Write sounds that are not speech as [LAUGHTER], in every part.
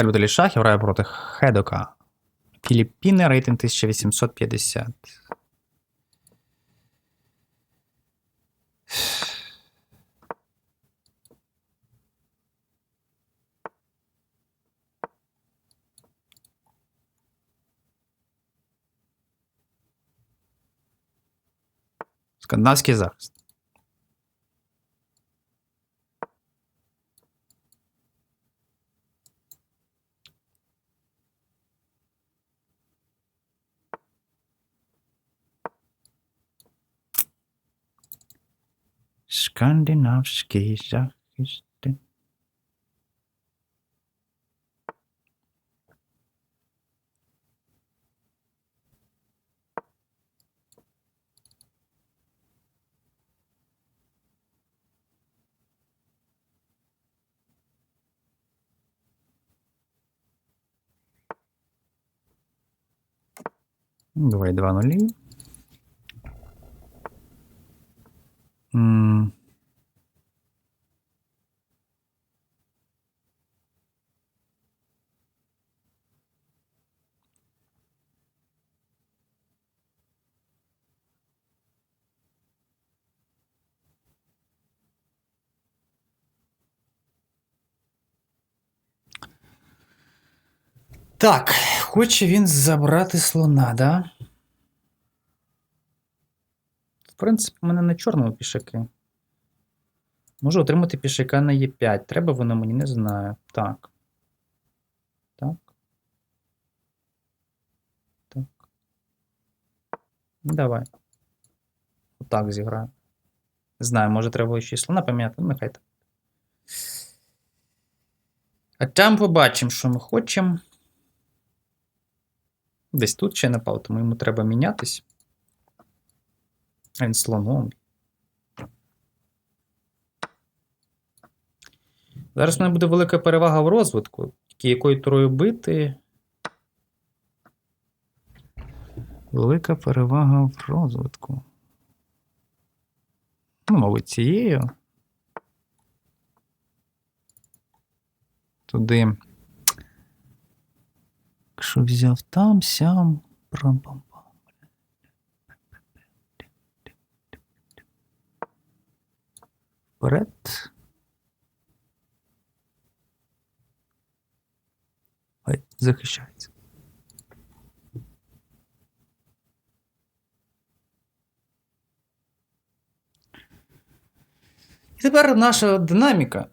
Віталій Шахів грає проти Хедока. Філіппіни, рейтинг 1850. Скандинавський захист. Скандинавський захист. Ну, Давай два нулі. М. Так, хоче він забрати слона, да? В принципі, у мене на чорному пішаки. Можу отримати пішака на Е5. Треба воно мені, не знаю. Так. Так. Так. Ну, Давай. Отак зіграю. Знаю, може треба ще й слона поміняти, ну нехай так. А там побачимо, що ми хочемо. Десь тут ще напав, тому йому треба мінятись. А він слоном. Зараз в мене буде велика перевага в розвитку. Тільки якою турою бити. Велика перевага в розвитку. Ну, мабуть, цією. Туди. Якщо взяв там, сям, прам-пам-пам. Вперед. Хай захищається. І тепер наша динаміка.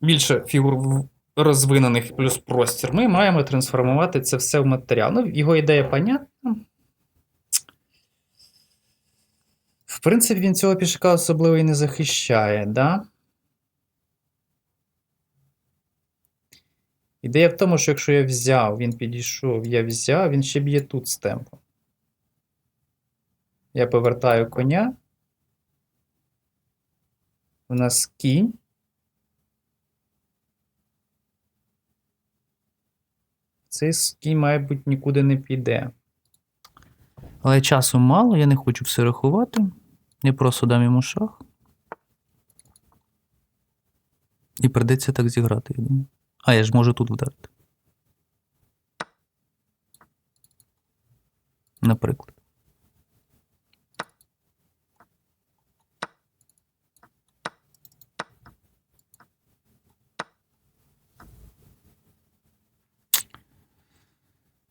Більше фігур розвинених плюс простір. Ми маємо трансформувати це все в матеріал. Ну, його ідея понятна. В принципі, він цього пішака особливо і не захищає, да? Ідея в тому, що якщо я взяв, він підійшов, я взяв, він ще б'є тут з темпом. Я повертаю коня. У нас кінь. Цей с- мабуть, нікуди не піде. Але часу мало, я не хочу все рахувати. Я просто дам йому шах. І придеться так зіграти, я думаю. А, я ж можу тут вдарити. Наприклад.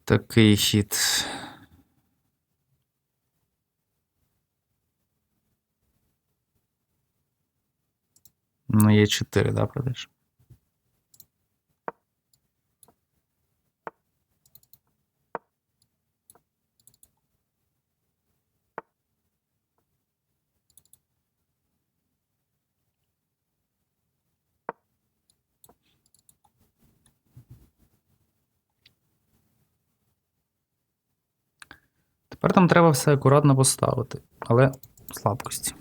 Такий хід. Ну, є 4, да, продаєш? Тепер там треба все акуратно поставити, але слабкості.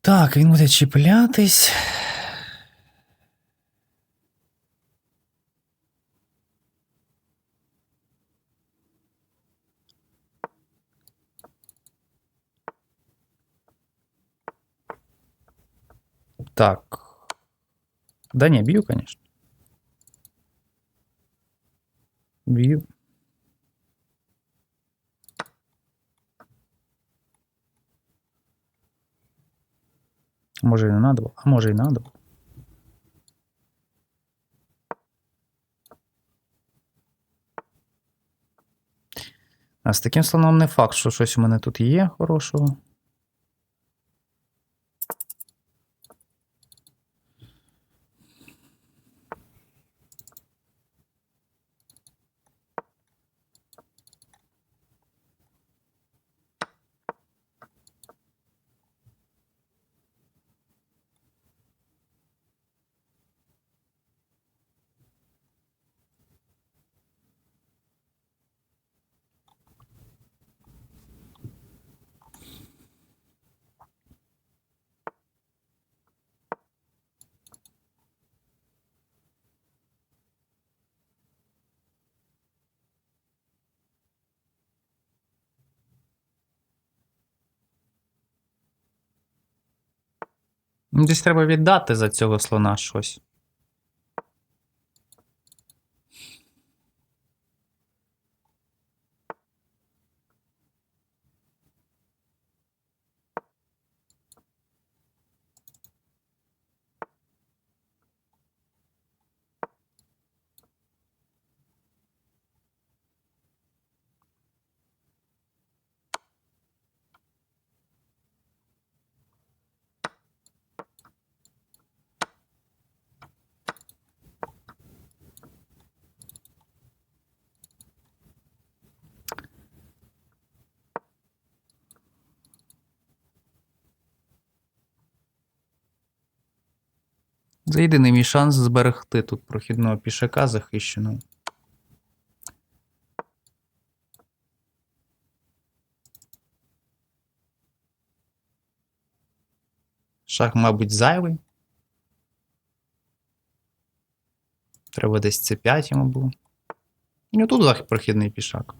Так, він буде чіплятись. Так. Да не, бью, конечно. Бью. Може і не надо було, а може і надо було. А з таким слоном не факт, що щось у мене тут є хорошого. Десь треба віддати за цього слона щось. Це єдиний мій шанс зберегти тут прохідного пішака захищеного. Шах, мабуть, зайвий. Треба десь C5 йому було. Ну тут прохідний пішак.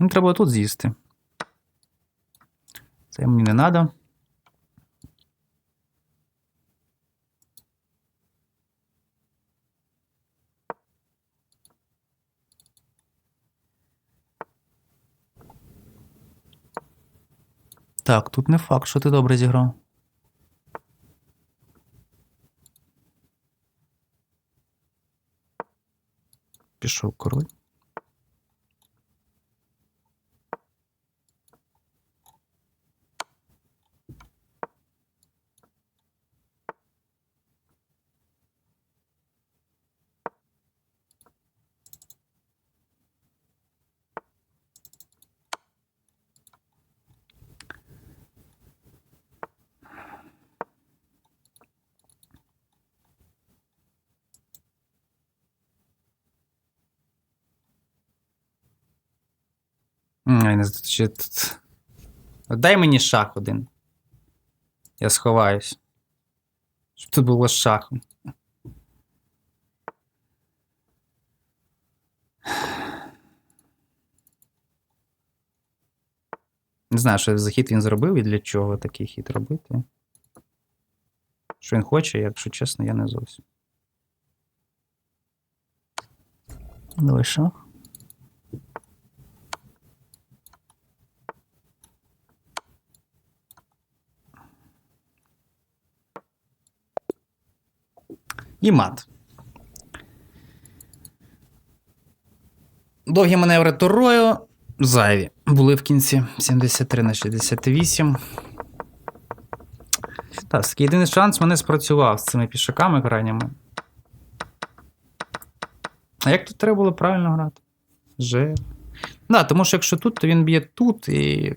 Ну, треба тут з'їсти. Це мені не треба. Так, тут не факт, що ти добре зіграв. Пішов король. Ай, не ще тут. Дай мені шах один. Я сховаюсь. Щоб тут було з шахом. Не знаю, що за хід він зробив і для чого такий хід робити. Що він хоче, якщо чесно, я не зовсім. Давай шах. І мат. Довгі маневри турою зайві. Були в кінці 73 на 68. Так, єдиний шанс мене спрацював з цими пішаками крайніми. А як тут треба було правильно грати? Ж. Да, тому що якщо тут, то він б'є тут і.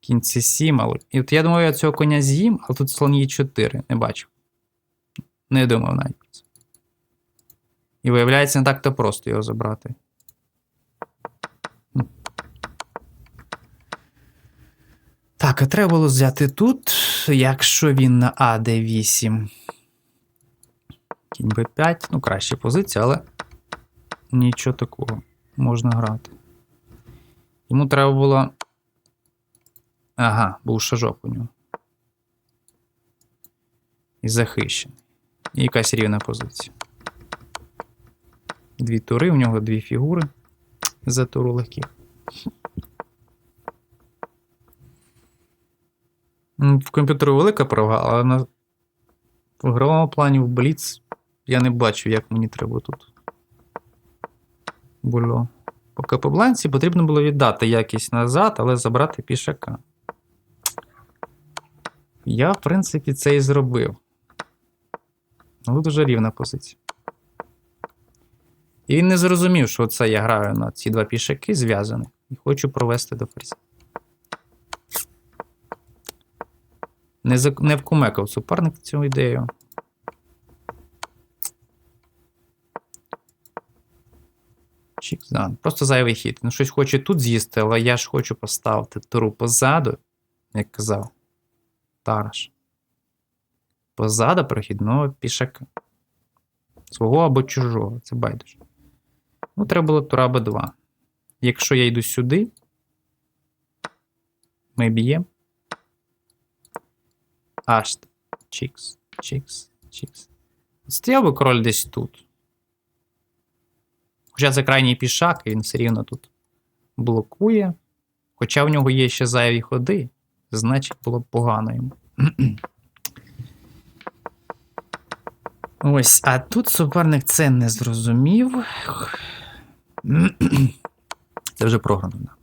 Кінці 7, але. І от я думаю, я цього коня з'їм, але тут слон є 4, не бачив. Не думав навіть. І виявляється, не так-то просто його забрати. Так, а треба було взяти тут, якщо він на АД8. Кінь Б5, ну, краща позиція, але нічого такого. Можна грати. Йому треба було. Ага, був шажок у нього. І захищений. І якась рівна позиція. Дві тури, у нього дві фігури за туру легкі. В комп'ютеру велика права, але на в ігровому плані в Бліц я не бачу, як мені треба тут. Було. По капобланці потрібно було віддати якість назад, але забрати пішака. Я, в принципі, це і зробив. Ну, дуже рівна позиція. І він не зрозумів, що це я граю на ці два пішаки зв'язані і хочу провести до ферзя. Не, зак... не вкумекав суперник цю ідею. Чікзан. Просто зайвий хід. Ну, щось хоче тут з'їсти, але я ж хочу поставити туру позаду, як казав Тараш. Позаду прохідного пішака. Свого або чужого, це байдуже. Ну, треба було тура Б2. Якщо я йду сюди, ми б'ємо. Аж. Чікс, чікс, чікс. Стояв би король десь тут. Хоча це крайній пішак, і він все рівно тут блокує. Хоча в нього є ще зайві ходи, значить було б погано йому. [CLEARS THROAT] Ось, а тут суперник це не зрозумів. Це вже програно.